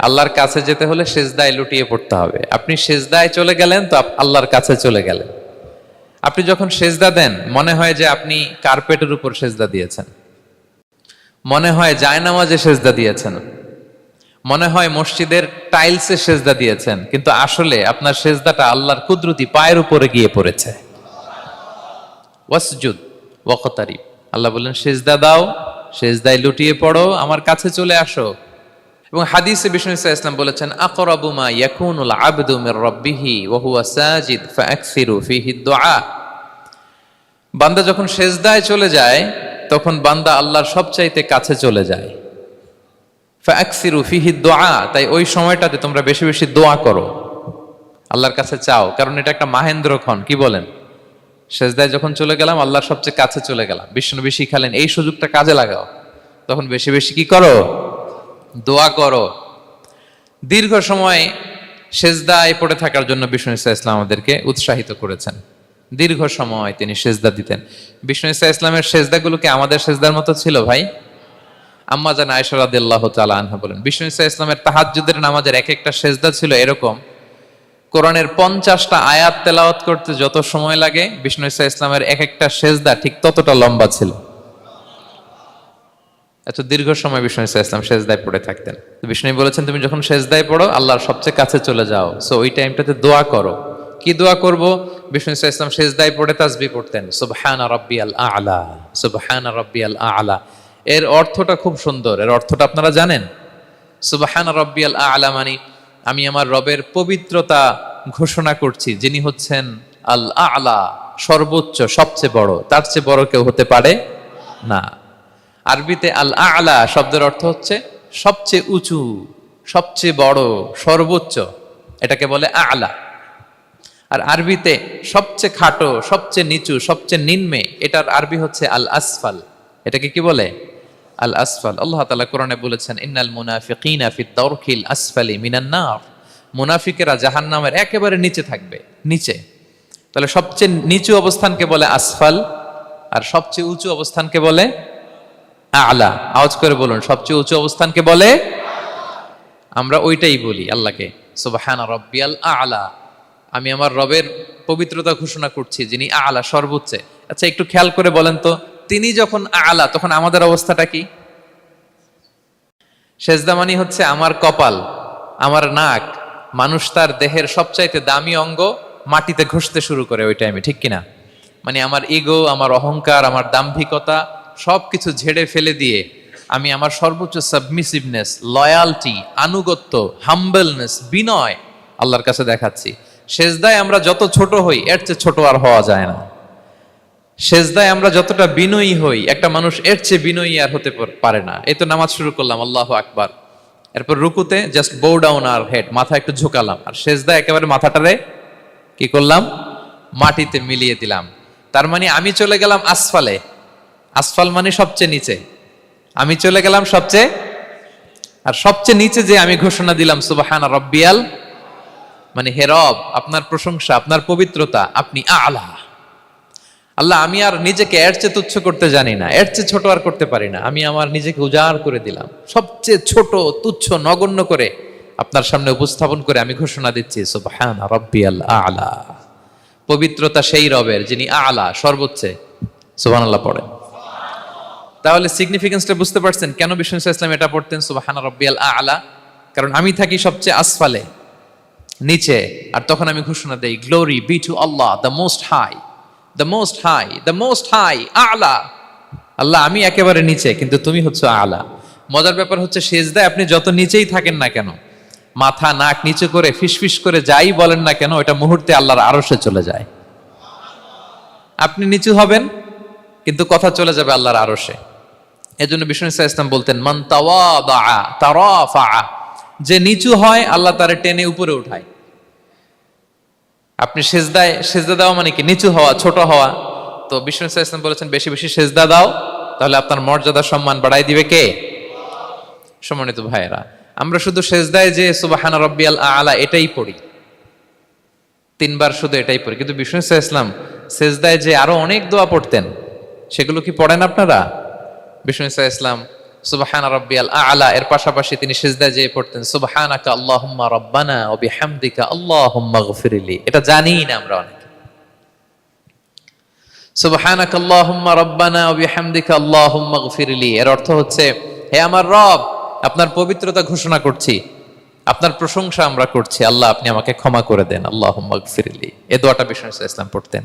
আল্লাহর কাছে যেতে হলে সেজদায় লুটিয়ে পড়তে হবে। আপনি সেজদায় চলে গেলেন তো আল্লাহর কাছে চলে গেলেন। আপনি যখন সেজদা দেন, মনে হয় যে আপনি কার্পেটের উপর সেজদা দিয়েছেন। মনে হয় জায়নামাজে সেজদা দিয়েছেন। মনে হয় মসজিদের টাইলসে সেজদা দিয়েছেন। কিন্তু আসলে আপনার সেজদাটা আল্লাহর কুদরতি পায়ের উপরে গিয়ে পড়েছে। ওয়াসজুদ ওয়াকতারি আল্লাহ বললেন, সেজদা দাও, সেজদায় লুটিয়ে পড়ো, আমার কাছে চলে আসো। এবং হাদিসে বিষ্ণু ইসা ইসলাম বলেছেন, আকরাবু মা ইয়াকুনুল আবদু মির রাব্বিহি ওয়া হুয়া সাজিদ ফাআকসিরু ফিহি দুআ বান্দা যখন সেজদায় চলে যায়, তখন বান্দা আল্লাহর সবচাইতে কাছে চলে যায়। ফাআকসিরু ফিহি দুআ তাই ওই সময়টাতে তোমরা বেশি বেশি দোয়া করো। আল্লাহর কাছে চাও, কারণ এটা একটা মাহেন্দ্র ক্ষণ কি বলেন? সেজদায় যখন চলে গেলাম, আল্লাহর সবচেয়ে কাছে চলে গেলাম। বিষ্ণু বেশি খালেন এই সুযোগটা কাজে লাগাও। তখন বেশি বেশি কি করো? দোয়া করো। দীর্ঘ সময় সেজদায় পড়ে থাকার জন্য বিষ্ণু ইসা ইসলাম আমাদেরকে উৎসাহিত করেছেন। দীর্ঘ সময় তিনি সেজদা দিতেন। বিষ্ণু ইসা ইসলামের সেজদাগুলোকে আমাদের সেজদার মতো ছিল ভাই? আম্মা জান আয়সরাদিল্লাহ তালা আনহা বলেন, বিষ্ণু ইসা ইসলামের তাহাজ্জুদের নামাজের এক একটা সেজদা ছিল এরকম। কোরআনের পঞ্চাশটা আয়াত তেলাওয়াত করতে যত সময় লাগে, বিষ্ণু ইসা ইসলামের এক একটা সেজদা ঠিক ততটা লম্বা ছিল। এত দীর্ঘ সময় বিষ্ণু ইসা ইসলাম সেজদায় পড়ে থাকতেন। বিষ্ণু বলেছেন, তুমি যখন সেজদায় পড়ো, আল্লাহর সবচেয়ে কাছে চলে যাও। সো ওই টাইমটাতে দোয়া করো। কি দোয়া করব? বিষ্ণু ইসা ইসলাম সেজদায় পড়ে তাসবি পড়তেন, সুবহান রব্বি আল আলা সুবহান রব্বি আল। আলা এর অর্থটা খুব সুন্দর। এর অর্থটা আপনারা জানেন? সুবহান রব্বি আল আলা মানে আমি আমার রবের পবিত্রতা ঘোষণা করছি। যিনি হচ্ছেন আল আলা সর্বোচ্চ, সবচেয়ে বড়। তার চেয়ে বড় কেউ হতে পারে না। আরবিতে আল আলা শব্দের অর্থ হচ্ছে সবচেয়ে উঁচু, সবচেয়ে বড়, সর্বোচ্চ। এটাকে বলে আলা। আর আরবিতে সবচেয়ে খাটো, সবচেয়ে নিচু, সবচেয়ে নিম্নে, এটার আরবি হচ্ছে আল আসফাল এটাকে কি বলে? আল আসফাল আল্লাহ তালা কোরআনে বলেছেন, ইন্নাল মুনাফিকিনা ফি আসফালি মিনান নার। মুনাফিকেরা জাহান্নামের একেবারে নিচে থাকবে, নিচে। তাহলে সবচেয়ে নিচু অবস্থানকে বলে আসফাল, আর সবচেয়ে উঁচু অবস্থানকে বলে আলা। আওয়াজ করে বলুন, সবচেয়ে উঁচু অবস্থানকে বলে? আমরা ওইটাই বলি আল্লাহকে। সুবহান রব্বিয়াল আলা। আমি আমার রবের পবিত্রতা ঘোষণা করছি, যিনি আলা, সর্বোচ্চে। আচ্ছা একটু খেয়াল করে বলেন তো, তিনি যখন আলা, তখন আমাদের অবস্থাটা কি? সেজদামানি হচ্ছে আমার কপাল, আমার নাক, মানুষ তার দেহের সবচাইতে দামি অঙ্গ মাটিতে ঘষতে শুরু করে ওই টাইমে ঠিক কিনা? মানে আমার ইগো আমার অহংকার, আমার দাম্ভিকতা সব কিছু ঝেড়ে ফেলে দিয়ে আমি আমার সর্বোচ্চ সাবমিসিভনেস লয়ালটি আনুগত্য হাম্বলনেস বিনয় আল্লাহর কাছে দেখাচ্ছি। সেজদায় আমরা যত ছোট হই, এর চেয়ে ছোট আর হওয়া যায় না। সেজদায় আমরা যতটা বিনয়ী হই, একটা মানুষ এর চেয়ে বিনয়ী আর হতে পারে না। এই তো নামাজ শুরু করলাম, আল্লাহ আকবার। এরপর রুকুতে জাস্ট বো ডাউন আর হেড মাথা একটু ঝুঁকালাম। আর সেজদায় একেবারে মাথাটারে কি করলাম? মাটিতে মিলিয়ে দিলাম। তার মানে আমি চলে গেলাম আসফালে। আসফাল মানে সবচেয়ে নিচে। আমি চলে গেলাম সবচেয়ে, আর সবচেয়ে নিচে যে আমি ঘোষণা দিলাম, সুবাহানা রব্বিয়াল মানে হে রব, আপনার প্রশংসা, আপনার পবিত্রতা, আপনি আলা। আল্লাহ, আমি আর নিজেকে এর চেয়ে তুচ্ছ করতে জানি না, এর চেয়ে ছোট আর করতে পারি না। আমি আমার নিজেকে উজাড় করে দিলাম। সবচেয়ে ছোট, তুচ্ছ, নগণ্য করে আপনার সামনে উপস্থাপন করে আমি ঘোষণা দিচ্ছি, সুবহান রব্বিয়াল আলা। পবিত্রতা সেই রবের যিনি আলা, সর্বোচ্চে। সুবহানাল্লাহ, পড়েন। তাহলে সিগনিফিকেন্সটা বুঝতে পারছেন কেন বিষ্ণু ইসলাম এটা পড়তেন? সুবাহান রব্বিয়াল আলা। কারণ আমি থাকি সবচেয়ে আসফালে, নিচে। আর তখন আমি ঘোষণা দেই glory be to Allah the most high the most high the most high আলা। আল্লাহ, আমি একেবারে নিচে, কিন্তু তুমি হচ্ছে আলা। মজার ব্যাপার হচ্ছে, সেজদায় আপনি যত নিচেই থাকেন না কেন, মাথা, নাক নিচে করে, ফিসফিস করে যাই বলেন না কেন এটা মুহূর্তে আল্লাহর আরশে চলে যায়। আপনি নিচু হবেন, কিন্তু কথা চলে যাবে আল্লাহর আরশে। এজন্য বিষ্ণু ইসা ইসলাম বলতেন, মান যে নিচু হয়, আল্লাহ তারে টেনে উপরে উঠায়। আপনি সেজদায়, সেজদা দেওয়া মানে কি? নিচু হওয়া, ছোট হওয়া। তো বিষ্ণু ইসা ইসলাম বলেছেন, বেশি বেশি সেজদা দাও, তাহলে আপনার মর্যাদা, সম্মান বাড়াই দিবে কে? সম্মানিত ভাইয়েরা, আমরা শুধু সেজদায় যে সুবাহানা রব্বিয়াল আলা এটাই পড়ি। তিনবার শুধু এটাই পড়ি। কিন্তু বিষ্ণু ইসা ইসলাম সেজদায় যে আরও অনেক দোয়া পড়তেন, সেগুলো কি পড়েন আপনারা? বিষ্ণু ইসা ইসলাম, সুবহান আলা, এর পাশাপাশি তিনি সিজদায় যেয়ে পড়তেন, সুবহানাকা আল্লাহুম্মা রাব্বানা ওয়া বিহামদিকা আল্লাহুম্মা গফিরলি। এটা জানি না আমরা অনেকে। রাব্বানা গফিরলি। এর অর্থ হচ্ছে, হে আমার রব, আপনার পবিত্রতা ঘোষণা করছি, আপনার প্রশংসা আমরা করছি। আল্লাহ, আপনি আমাকে ক্ষমা করে দেন। আল্লাহুম্মা গফিরলি। এ দোয়াটা বিষ্ণু ইসলাম পড়তেন।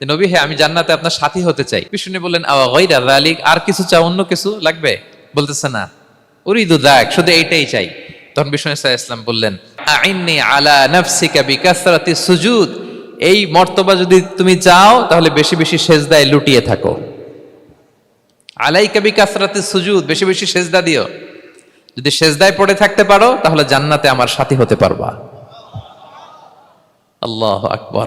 যে নবী হ্যাঁ আমি জান্নাতে আপনার সাথী হতে চাই। বিষ্ণু বললেন, আওয়া গায়রা যালিক, আর কিছু চাও, অন্য কিছু লাগবে? বলতেছে, না। উরিদু দাক শুধু এইটাই চাই। তখন বিষ্ণু ইসলাম বললেন, আইন্নি আলা নাফসিকা বিকাসরাতি সুজুদ। এই মর্তবা যদি তুমি চাও, তাহলে বেশি বেশি সেজদায় লুটিয়ে থাকো। আলাইকা বিকাসরাতি সুজুদ, বেশি বেশি সেজদা দিও। যদি সেজদায় পড়ে থাকতে পারো, তাহলে জান্নাতে আমার সাথী হতে পারবা। আল্লাহ আকবর।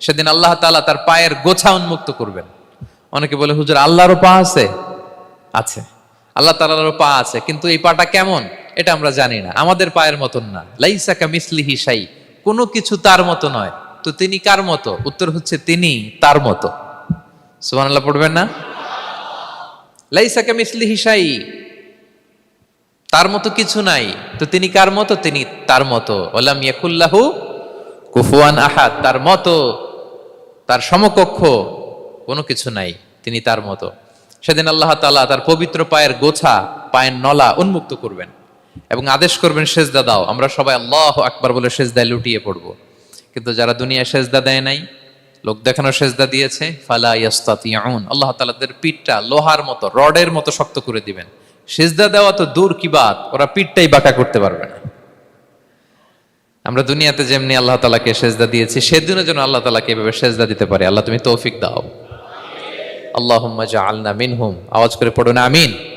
সেদিন আল্লাহ তাআলা তার পায়ের গোছা উন্মুক্ত করবেন। অনেকে বলে, হুজুর, আল্লাহরও পা আছে? আছে। আল্লাহ তাআলারও পা আছে, কিন্তু এই পাটা কেমন? এটা আমরা জানি না। আমাদের পায়ের মতন না। লাইসা কামিসলিহি শাই। কোনো কিছু তার মতো নয়। তো তিনি কার মতো? উত্তর হচ্ছে, তিনি তার মতো। সুবহানাল্লাহ, পড়বেন না? লাইসা কামিসলিহি শাই। তার মতো কিছু নাই। তো তিনি কার মতো? তিনি তার মতো। ওলাম ইয়াকুল্লাহু কুফুয়ান আহাদ। তার মতো তার সমকক্ষ কোনো কিছু নাই, তিনি তার মতো। সেদিন আল্লাহ তাআলা তার পবিত্র পায়ের গোছা, পায়ের নলা উন্মুক্ত করবেন এবং আদেশ করবেন, সেজদা দাও। আমরা সবাই আল্লাহ আকবার বলে সেজদায় লুটিয়ে পড়ব। কিন্তু যারা দুনিয়ায় সেজদা দেয় নাই, লোক দেখানো সেজদা দিয়েছে, ফালা ইয়াস্তাতিয়াউন আল্লাহ তালাদের পিঠটা লোহার মতো, রডের মতো শক্ত করে দিবেন। সেজদা দেওয়া তো দূর কি বাত, ওরা পিঠটাই বাঁকা করতে পারবে না। আমরা দুনিয়াতে যেমনি আল্লাহ তালাকে সেজদা দিয়েছি, সেদিনও যেন আল্লাহ তালাকে এভাবে সেজদা দিতে পারে। আল্লাহ তুমি তৌফিক দাও। আল্লাহ আল্লাহ মিনহুম। আওয়াজ করে পড়ুন, আমিন।